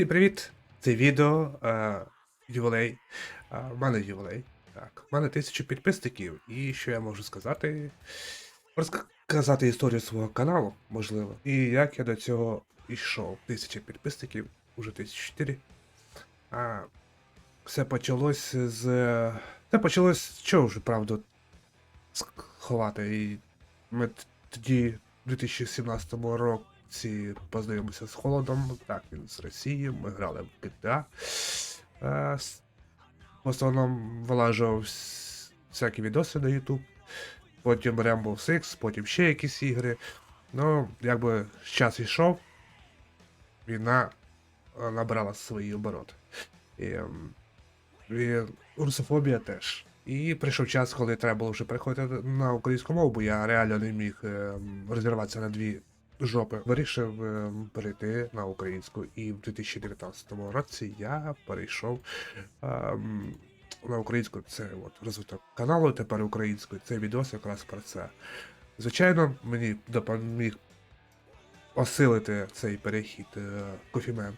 Всім привіт! Це відео е, ювілей. Е, в мене ювілей. Так, в мене тисячу підписників. І що я можу сказати? Розказати історію свого каналу, можливо. І як я до цього йшов. Тисяча підписників, уже 1004. А, все почалось з. Це почалось з чого вже, правду, сховати. І ми тоді, в 2017 році, познайомилися з Холодом. Так, він з Росії, ми грали в GTA. Е, В основному вилажував всякі відоси на YouTube. Потім Rainbow Six, потім ще якісь ігри. Ну, якби час йшов, війна е, набрала свої обороти. І, ем, і русофобія теж. І прийшов час, коли треба було вже переходити на українську мову, бо я реально не міг ем, розірватися на дві жопи. Вирішив ем, перейти на українську. І в 2019 році я перейшов ем, на українську. Це от розвиток каналу, тепер українською. Це відос якраз про це. Звичайно, мені допоміг осилити цей перехід е, кофімен.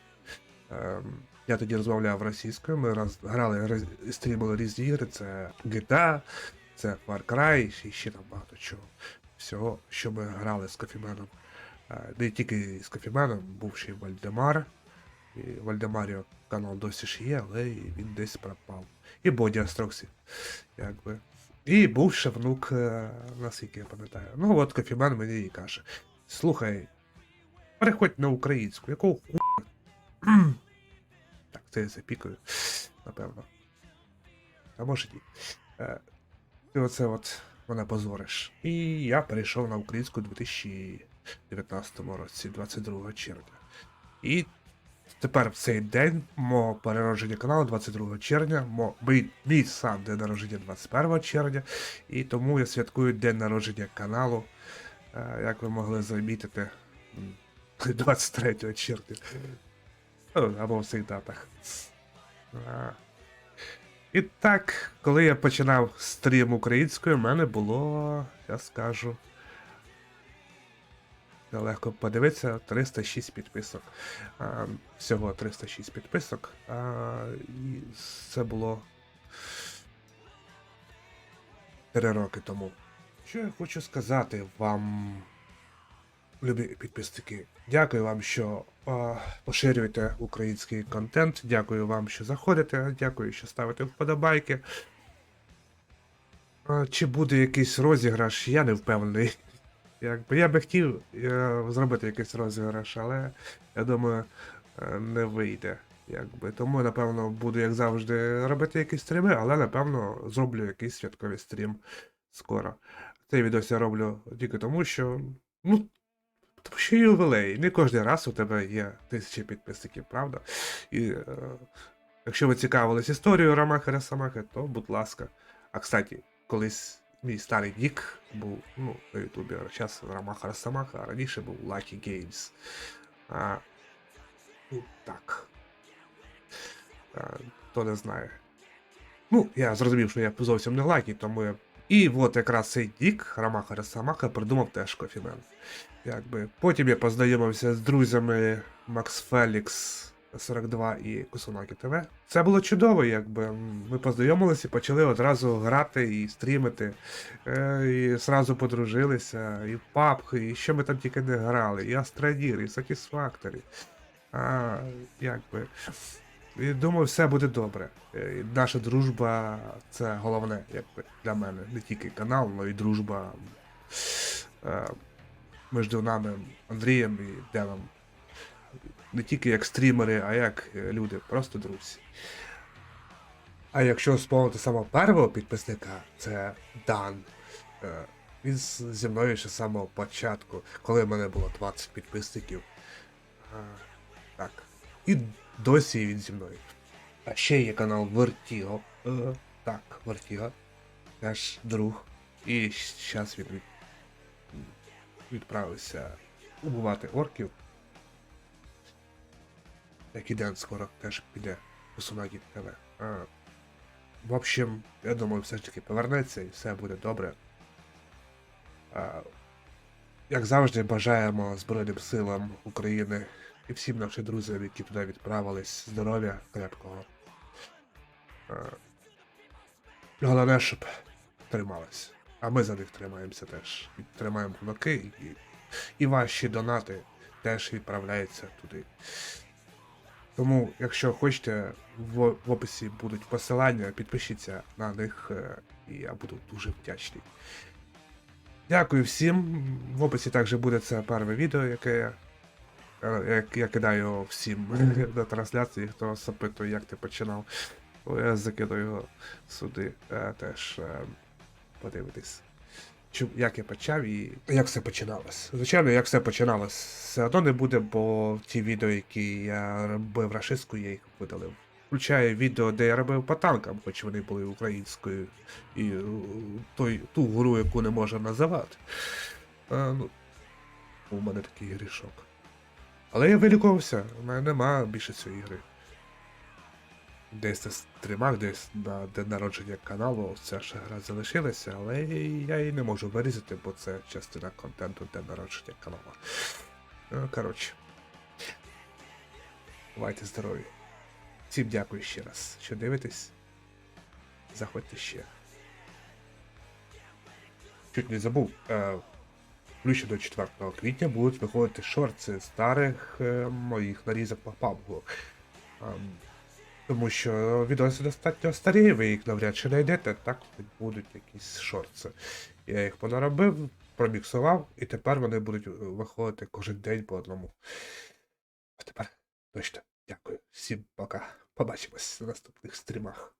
Ем, я тоді розмовляв російською, ми роз, грали роз- стрімили різні ігри, це GTA, це Far Cry, і ще там багато чого. Всього, що ми грали з кофіменом. Не тільки з кофіменом, був ще й Вальдемар. Вальдемаріо канал досі ж є, але він десь пропав. І Боді Астроксі, якби. І був ще внук, е, наскільки я пам'ятаю. Ну от кофімен мені і каже: слухай, переходь на українську, якого хуя? Так, це я запікаю, напевно. А може ні. Е, Ти оце от мене позориш. І я перейшов на українську у 2019 році, 22 червня. І тепер в цей день мого переродження каналу 22 червня, мо, мій, мій сам день народження 21 червня, і тому я святкую день народження каналу, е, як ви могли замітити, 23 червня. Ну, Або в цих датах. І так, коли я починав стрім українською, в мене було, я скажу. Легко подивитися, 306 підписок. А, всього 306 підписок. А, і це було 3 роки тому. Що я хочу сказати вам, любі підписники? Дякую вам, що а, поширюєте український контент. Дякую вам, що заходите. Дякую, що ставите вподобайки. Чи буде якийсь розіграш, я не впевнений. Якби я би хотів е, зробити якийсь розіграш, але я думаю, е, не вийде. Якби. Тому, напевно, буду, як завжди, робити якісь стріми, але напевно зроблю якийсь святковий стрім скоро. Цей відео я роблю тільки тому, що. Ну, тому що ювілей. Не кожен раз у тебе є тисячі підписників, правда? І е, якщо ви цікавились історією Ромахи Росомахи, то будь ласка. А кстати, колись мій старий нік був ну, на Ютубі, зараз Ромаха Росомаха, а раніше був Lucky Games. А, ну, так. А, хто не знає. Ну, я зрозумів, що я зовсім не лакі, тому я. І от якраз цей дік Ромаха Росомаха придумав теж кофімен. Якби. Потім я познайомився з друзями Макс Фелікс 42 і Кусунакі ТВ. Це було чудово, якби. Ми познайомилися почали одразу грати і стрімити. Е, і зразу подружилися, і PUBG, і що ми там тільки не грали, і Астрадір, і Satisfactory. А, якби. І думаю, все буде добре. Е, і Наша дружба це головне, якби для мене. Не тільки канал, але й дружба е, між нами Андрієм і Девом. Не тільки як стрімери, а як е, люди, просто друзі. А якщо спомнити самого першого підписника, це Дан. Е, Він зі мною ще з самого початку, коли в мене було 20 підписників. Так. І досі він зі мною. А ще є канал. Е, Так, Vertigo. Теж друг. І зараз він відправився убивати орків. І скоро теж піде у Сунагі ТВ. А, в общем, я думаю, все ж таки повернеться і все буде добре. А, як завжди, бажаємо Збройним силам України і всім нашим друзям, які туди відправились, здоров'я крепкого. Е, Головне, щоб тримались. А ми за них тримаємося теж. І Тримаємо кулаки, і, і ваші донати теж відправляються туди. Тому, якщо хочете, в, в описі будуть посилання, підпишіться на них, е, і я буду дуже вдячний. Дякую всім. В описі також буде це перше відео, яке я, е, як я кидаю всім на трансляції, хто запитує, як ти починав. Я закину його сюди е, теж подивитись. Як я почав і як все починалось. Звичайно, як все починалось, все одно не буде, бо ті відео, які я робив рашистську, я їх видалив. Включає відео, де я робив по танкам, хоч вони були українською, і е, той, ту гру, яку не можна називати. А, ну, у мене такий грішок. Але я вилікувався, у мене нема більше цієї гри. Десь на стрімах, десь на день народження каналу ця ще гра залишилася, але я її не можу вирізати, бо це частина контенту день народження каналу. Ну, коротше. Бувайте здорові. Всім дякую ще раз, що дивитесь. Заходьте ще. Чуть не забув. Е, Ключі до 4 квітня будуть виходити шорти старих е, моїх нарізок по PUBG. Тому що відоси достатньо старі, ви їх навряд чи знайдете, так будуть якісь шорти. Я їх понаробив, проміксував, і тепер вони будуть виходити кожен день по одному. А тепер точно дякую. Всім пока. Побачимось на наступних стрімах.